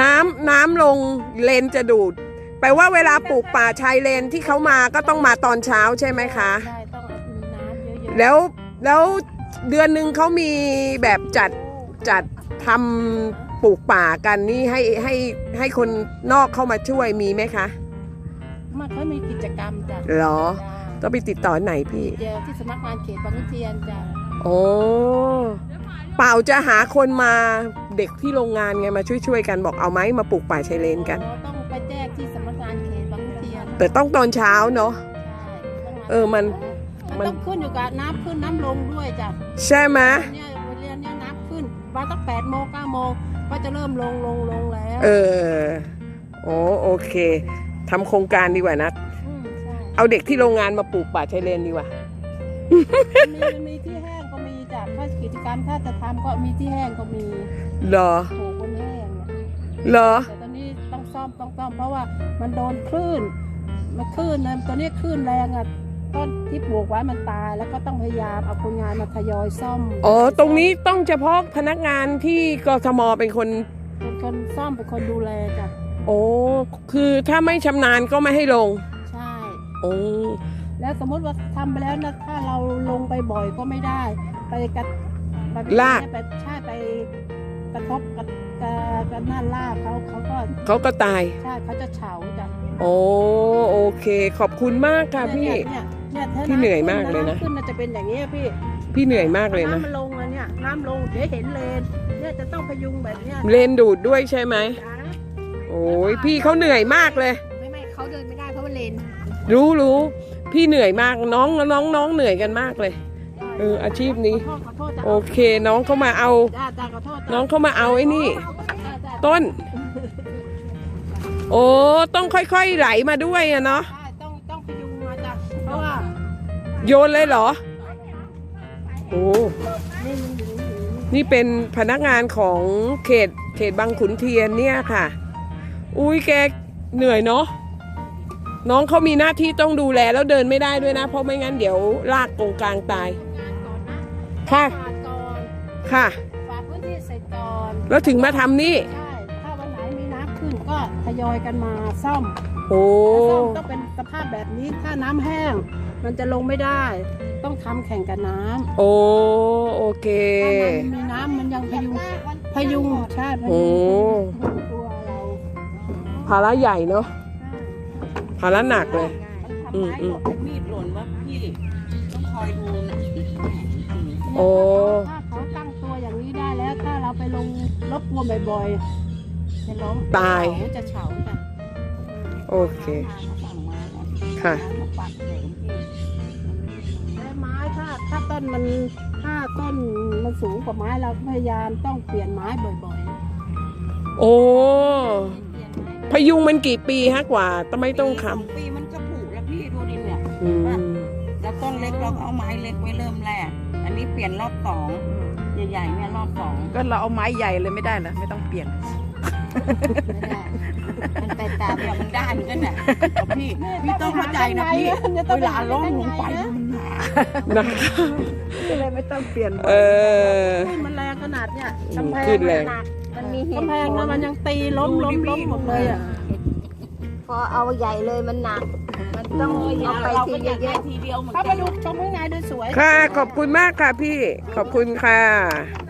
น้ำน้ำลงเลนจะดูด แปลว่าเวลาปลูกป่าชายเลนที่เขามาก็ต้องมาตอนเช้าใช่ไหมคะได้ต้องเอามีน้ำเยอะๆแล้วแล้วเดือนหนึ่งเขามีแบบจัดจัดทำปลูกป่ากันนี่ให้ให้ให้คนนอกเข้ามาช่วยมีไหมคะมันเขามีกิจกรรมจ้ะเหรอจ้ะต้องไปติดต่อไหนพี่ เดียวที่สำนักงานเขตบางขุนเทียนจ้ะโอ้ เปล่าจะหาคนมาเด็กที่โรงงานไงมาช่วยๆกันบอกเอาไหมมาปลูกป่าชายเลนกันอ๋อต้องไปแจ้งที่สำนักงานเขตบางขุนเทียนแต่ต้องตอนเช้าเนาะใช่ต้องาเออมันมันต้องขึ้นอยู่กับน้ำขึ้นน้ำลงด้วยจ้ะใช่ไหมเนี่ยวันเรียนเนี่ยน้ำขึ้นวันตั้งแปดโมงเก้าโมงก็จะเริ่มลงลงลงแล้ว เออโอ้โอเคทำโครงการดีกว่านะมใช่เอาเด็กที่โรงงานมาปลูกป่าชายเลนดีกว่ามีมีที่ แห้งก็มีจ้ะถ้ากิจกรรมถ้าจะทำก็มีที่แห้งก็มีเหรอปลูกบนแห้งเนี่ยเหรอแต่ตอนนี้ต้องซ่อมต้องซ่อมเพราะว่ามันโดนคลื่นมันคลื่นนะตัวนี้คลื่นแรงอะต้นที่ปลูกไว้มันตายแล้วก็ต้องพยายามเอาคนงานมาทยอยซ่อมอ๋อตรงนี้ต้องเฉพาะพนักงานที่กทมเป็นคนเป็นคนซ่อมเป็นคนดูแลจ้ะโอ้คือถ้าไม่ชำนาญก็ไม่ให้ลงใช่ โอ้แล้วสมมติว่าทำไปแล้วนะถ้าเราลงไปบ่อยก็ไม่ได้ ไปกระไปลาก ไปใช่ไปกระทบกับกับกับหน้าลากเขาเขาก็เขาก็ตาย ใช่เขาจะเฉาจ้ะโอ้โอเค ขอบคุณมากค่ะพี่ เนี่ยเนี่ยถ้าพี่เหนื่อยมากเลยนะำขึ้นน่าจะเป็นอย่างนี้ยพี่พี่เหนื่อยมากเลยนะน้ำมันลงอะเนี่ยน้ำลงเดี๋ยวเห็นเลนเนี่ยจะต้องพยุงแบบเนี้ยเลนดูดด้วยใช่ไหมจ้ะโอ้ยพี่เขาเหนื่อยมากเลย ไม่ไม่เขาเดินไม่ได้เพราะว่าเลนรู้รู้พี่เหนื่อยมากน้องน้องน้องเหนื่อยกันมากเลย เอออาชีพนี้ขอโทษขอโทษจ้ะโอเคน้องเขามาเอาจ้าจ้าขอโทษจ้ะน้องเขามาเอาไอ้นี่จ้าจ้าต้น โอ้ต้องค่อยๆไหลมาด้วยอะเนาะใช่ต้องต้องพยุงมาจ้ะเพราะว่าโยนเลยเหรอ โอ้นี่มันอยู่อยู่นี่เป็นพนักงานของเขตเขตบางขุนเทียนเนี่ยค่ะ อุ้ยแกเหนื่อยเนาะน้องเขามีหน้าที่ต้องดูแลแล้วเดินไม่ได้ด้วยนะ เพราะไม่งั้นเดี๋ยวลากกงกลางตาย ค่ะ ฝาดก่อนค่ะ ฝาดพื้นที่เสร็จก่อนแล้วถึงมาทำนี่ ใช่ถ้าวันไหนมีน้ำขึ้นก็ทยอยกันมาซ่อมโอ้ ถ้าซ่อมต้องเป็นสภาพแบบนี้ถ้าน้ำแห้ง มันจะลงไม่ได้ ต้องทำแข่งกับน้ำโอ้ โอเค ถ้ามันมีน้ำมันยังพยุงพยุงใช่พโอ้ ยุงตัวเราภาระใหญ่เนาะ ภาระหนักเลย อืมอืม มีดหล่นว่าพี่ ต้องคอยดูนะ โอ้ ถ้าเขาตั้งตัวอย่างนี้ได้แล้ว ถ้าเราไปลงรบกวนบ่อยๆจะล้มตายเฉจะเฉาจ้ะโอเค สั่งมาแล้วค่ะ มาปัดเสริมพี่และไม้ถ้าถ้าต้นมันถ้าต้นมันสูงกว่าไม้เราก็พยายามต้องเปลี่ยนไม้บ่อยโอ้ๆเปลี่ยนไม้พยุงมันกี่ปีฮะกว่าต้องไม่ต้องคสองปีมันก็ผูกแล้วพี่ดูดิเนี่ยำอืม แล้วต้นเล็กเราก็เอาไม้เล็กไว้เริ่มแรก อันนี้เปลี่ยนรอบสองใหญ่ๆเนี่ยรอบสองก็เราเอาไม้ใหญ่เลยไม่ได้เหรอไม่ต้องเปลี่ยนไม่ได้มันไปตามเนี่ยมันด้านกันเนี่ยเอาพี่พี่ต้องเข้าใจนะพี่จะต้องเวลาล่องลงไปนะมันหนานะคะก็เลยไม่ต้องเปลี่ยนบ่เออยอขึ้นมันแรงขนาดเนี้ยอืมกำแพงขึ้นแรงหนักมันมีเหกำตุแพงผนะลมันยังตีล้มล้มล้มหมดเลยอะพ อเอาใหญ่เลยมันหนัก มันต้องเอาไปทีเยอะๆทีเดียวเหมือนเข้ากัมานดูชมข้างในดูสวย ค่ะ ขอบคุณมากค่ะพี่ ขอบคุณค่ะน